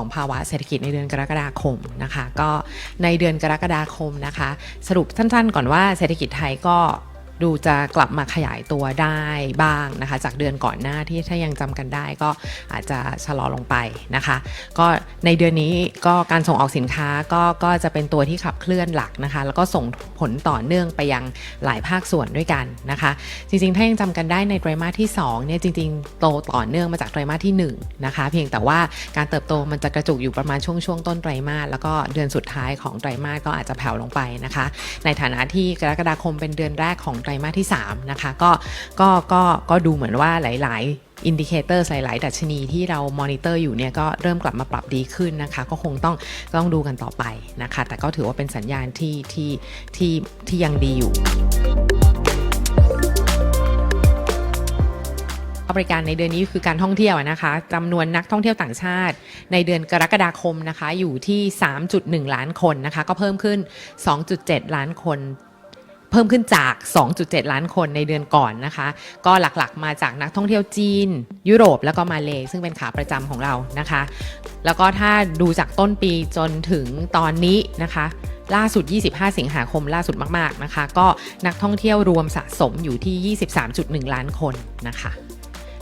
ของภาวะเศรษฐกิจในเดือนกรกฎาคมนะคะ ก็ในเดือนกรกฎาคมนะคะ สรุปสั้นๆ ก่อนว่าเศรษฐกิจไทยก็ ดูจะกลับมาขยายตัวได้บ้างนะคะ จากเดือนก่อนหน้าที่ถ้ายังจำกันได้ก็อาจจะชะลอลงไปนะคะ ก็ในเดือนนี้ก็การส่งออกสินค้าก็ก็จะเป็นตัวที่ขับเคลื่อนหลักนะคะ แล้วก็ส่งผลต่อเนื่องไปยังหลายภาคส่วนด้วยกันนะคะ จริงๆ ถ้ายังจำกันได้ในไตรมาสที่2เนี่ยจริงๆ โตต่อเนื่องมาจากไตรมาสที่1นะคะ เพียงแต่ว่าการเติบโตมันจะกระจุกอยู่ประมาณช่วงช่วงต้นไตรมาสแล้วก็เดือนสุดท้ายของไตรมาสก็อาจจะแผ่วลงไปนะคะ ในฐานะที่กรกฎาคมเป็นเดือนแรกของไตรมาสที่ 3 นะคะ ก็ก็ก็ก็ดูเหมือนว่าหลาย ๆอินดิเคเตอร์หลาย ๆ ดัชนีที่เรามอนิเตอร์อยู่เนี่ยก็เริ่มกลับมาปรับดีขึ้นนะคะ ก็คงต้องต้องดูกันต่อไปนะคะ แต่ก็ถือว่าเป็นสัญญาณที่ที่ที่ที่ยังดีอยู่บริการในเดือนนี้คือการท่องเที่ยวนะคะจำนวนนักท่องเที่ยวต่างชาติ ในเดือนกรกฎาคมนะคะ อยู่ที่ 3.1 ล้านคนนะคะ ก็เพิ่มขึ้น 2.7 ล้านคน เพิ่มขึ้นจาก 2.7 ล้านคนในเดือนก่อนนะคะ ก็หลักๆมาจากนักท่องเที่ยวจีน ยุโรปแล้วก็มาเลซึ่งเป็นขาประจำของเรานะคะ แล้วก็ถ้าดูจากต้นปีจนถึงตอนนี้นะคะ ล่าสุด 25 สิงหาคมล่าสุดมากๆนะคะ ก็นักท่องเที่ยวรวมสะสมอยู่ที่ 23.1 ล้านคนนะคะ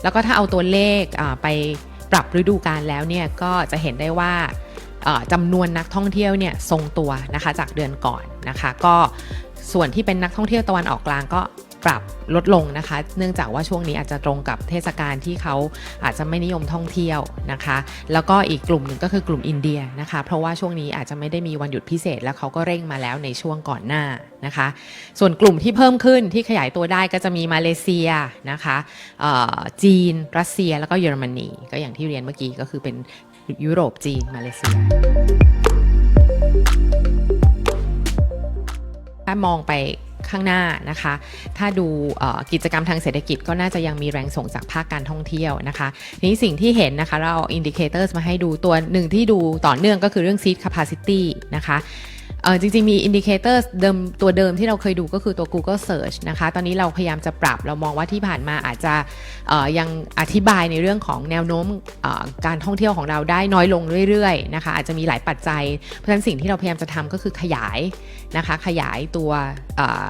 แล้วก็ถ้าเอาตัวเลขไปปรับฤดูกาลแล้วเนี่ยก็จะเห็นได้ว่าจำนวนนักท่องเที่ยวเนี่ยทรงตัวนะคะจากเดือนก่อนนะคะ ก็ ส่วนที่เป็นนักท่องเที่ยวตะวันออกกลางก็ปรับลดลงนะคะ เนื่องจากว่าช่วงนี้อาจจะตรงกับเทศกาลที่เขาอาจจะไม่นิยมท่องเที่ยวนะคะ แล้วก็อีกกลุ่มหนึ่งก็คือกลุ่มอินเดียนะคะ เพราะว่าช่วงนี้อาจจะไม่ได้มีวันหยุดพิเศษ แล้วเขาก็เร่งมาแล้วในช่วงก่อนหน้านะคะ ส่วนกลุ่มที่เพิ่มขึ้นที่ขยายตัวได้ก็จะมีมาเลเซียนะคะจีน รัสเซียแล้วก็เยอรมนีก็อย่างที่เรียนเมื่อกี้ก็คือเป็นยุโรปจีนมาเลเซีย ถ้ามองไปข้างหน้านะคะ ถ้าดูกิจกรรมทางเศรษฐกิจก็น่าจะยังมีแรงส่งจากภาคการท่องเที่ยวนะคะทีนี้สิ่งที่เห็นนะคะ เราเอาอินดิเคเตอร์มาให้ดูตัวหนึ่งที่ดูต่อเนื่องก็คือเรื่อง seat capacity นะคะ เออจริงๆ มีอินดิเคเตอร์เดิมตัวเดิมที่เราเคยดูก็คือตัว Google Search นะคะ ตอนนี้เราพยายามจะปรับเรามองว่าที่ผ่านมาอาจจะยังอธิบายในเรื่องของแนวโน้มการท่องเที่ยวของเราได้น้อยลงเรื่อยๆนะคะอาจจะมีหลายปัจจัย เพราะฉะนั้นสิ่งที่เราพยายามจะทำก็คือขยายนะคะขยายตัวเอ่อ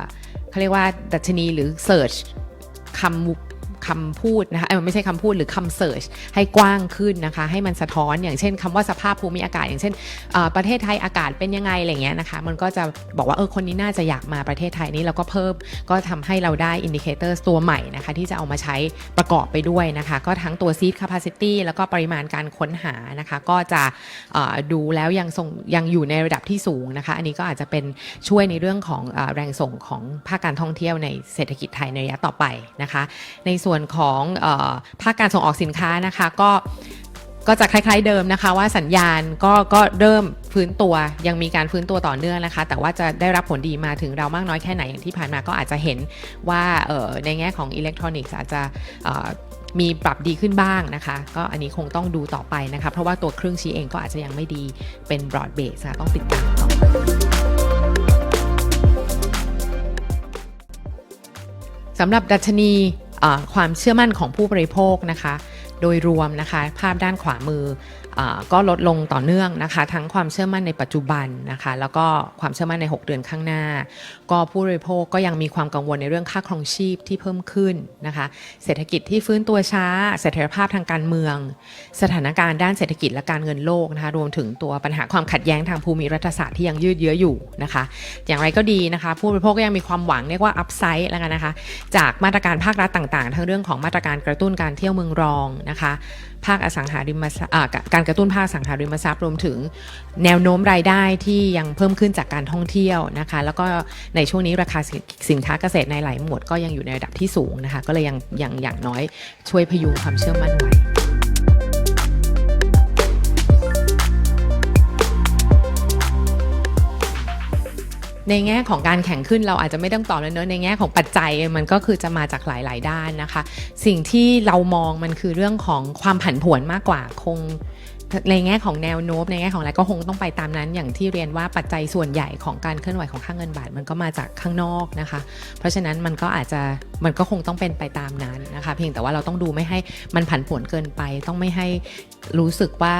เขาเรียกว่าดัชนีหรือ Search คำ คำพูดนะคะเออไม่ใช่คำพูดหรือคำเสิร์ชให้กว้างขึ้นนะคะ ให้มันสะท้อนอย่างเช่นคำว่าสภาพภูมิอากาศ อย่างเช่นประเทศไทยอากาศเป็นยังไงอะไรเงี้ยนะคะ มันก็จะบอกว่าเออคนนี้น่าจะอยากมาประเทศไทยนี้เราก็เพิ่มก็ทำให้เราได้อินดิเคเตอร์ตัวใหม่นะคะที่จะเอามาใช้ประกอบไปด้วยนะคะ ก็ทั้งตัว seat capacity แล้วก็ปริมาณการค้นหานะคะ ก็จะดูแล้วยังทรงยังอยู่ในระดับที่สูงนะคะ อันนี้ก็อาจจะเป็นช่วยในเรื่องของอแรงส่งของภาคการท่องเที่ยวในเศรษฐกิจไทยในระยะต่อไปนะคะ ในส่วนของภาคการส่งออกสินค้านะคะก็ก็จะคล้ายๆเดิมนะคะ ว่าสัญญาณก็ก็เริ่มฟื้นตัวยังมีการฟื้นตัวต่อเนื่องนะคะ แต่ว่าจะได้รับผลดีมาถึงเรามากน้อยแค่ไหนอย่างที่ผ่านมาก็อาจจะเห็นว่าในแง่ของอิเล็กทรอนิกส์อาจจะมีปรับดีขึ้นบ้างนะคะ ก็อันนี้คงต้องดูต่อไปนะคะ เพราะว่าตัวเครื่องชี้เองก็อาจจะยังไม่ดีเป็นบรอดเบสค่ะต้องติดตามต่อสำหรับดัชนี ความเชื่อมั่นของผู้บริโภคนะคะ โดยรวมนะคะ ภาพด้านขวามือ ก็ลดลงต่อเนื่องนะคะ ทั้งความเชื่อมั่นในปัจจุบันนะคะ แล้วก็ความเชื่อมั่นใน 6 เดือนข้างหน้า ก็ผู้บริโภคก็ยังมีความกังวลในเรื่องค่าครองชีพที่เพิ่มขึ้นนะคะ เศรษฐกิจที่ฟื้นตัวช้า เสถียรภาพทางการเมือง สถานการณ์ด้านเศรษฐกิจและการเงินโลกนะคะรวมถึงตัวปัญหาความขัดแย้งทางภูมิรัฐศาสตร์ที่ยังยืดเยื้ออยู่นะคะ อย่างไรก็ดีนะคะ ผู้บริโภคก็ยังมีความหวังเรียกว่าอัพไซด์แล้วกันนะคะ จากมาตรการภาครัฐต่าง ๆ ทั้งเรื่องของมาตรการกระตุ้นการเที่ยวเมืองรองนะคะ ภาคอสังหาริมทรัพย์การกระตุ้นภาคสังหาริมทรัพย์รวมถึงแนวโน้มรายได้ที่ยังเพิ่มขึ้นจากการท่องเที่ยวนะคะ แล้วก็ในช่วงนี้ราคาสินสินค้าเกษตรในหลายหมวดก็ยังอยู่ในระดับที่สูงนะคะ ก็เลยยังยังอย่างน้อยช่วยพยุงความเชื่อมั่นไว้ในแง่ของการแข่งขึ้นเราอาจจะไม่ต้องตอบเลยเนอะในแง่ของปัจจัยมันก็คือจะมาจากหลาย ๆ ด้านนะคะ สิ่งที่เรามองมันคือเรื่องของความผันผวนมากกว่าคง ในแง่ของแนวโน้มในแง่ของอะไรก็คงต้องไปตามนั้น อย่างที่เรียนว่าปัจจัยส่วนใหญ่ของการเคลื่อนไหวของค่าเงินบาทมันก็มาจากข้างนอกนะคะ เพราะฉะนั้นมันก็อาจจะมันก็คงต้องเป็นไปตามนั้นนะคะ เพียงแต่ว่าเราต้องดูไม่ให้มันผันผวนเกินไป ต้องไม่ให้รู้สึกว่า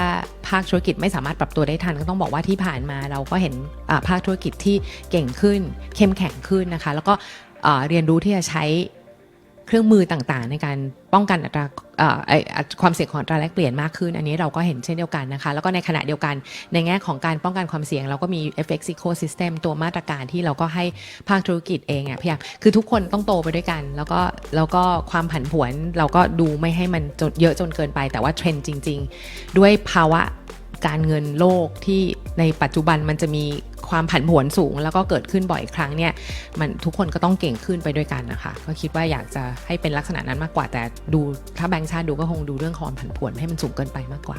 ภาคธุรกิจไม่สามารถปรับตัวได้ทันก็ต้องบอกว่าที่ผ่านมาเราก็เห็นภาคธุรกิจที่เก่งขึ้น เข้มแข็งขึ้นนะคะ แล้วก็เรียนรู้ที่จะใช้ เครื่องมือต่างๆ ในการป้องกันอัตราความเสี่ยงของอัตราแลกเปลี่ยนมากขึ้น อันนี้เราก็เห็นเช่นเดียวกันนะคะ แล้วก็ในขณะเดียวกันในแง่ของการป้องกันความเสี่ยง เราก็มี FX Ecosystem ตัวมาตรการที่เราก็ให้ภาคธุรกิจเองอะพยายามคือทุกคนต้องโตไปด้วยกัน แล้วก็แล้วก็ความผันผวนเราก็ดูไม่ให้มันเยอะจนเกินไป แต่ว่าเทรนด์จริง ๆ ด้วยภาวะการเงินโลกที่ในปัจจุบันมันจะมี ความผันผวนสูง แล้วก็เกิดขึ้นบ่อยครั้งเนี่ยมันทุกคนก็ต้องเก่งขึ้นไปด้วยกันนะคะ ก็คิดว่าอยากจะให้เป็นลักษณะนั้นมากกว่าแต่ดูถ้าแบงก์ชาติดูก็คงดูเรื่องความผันผวนให้มันสูงเกินไปมากกว่า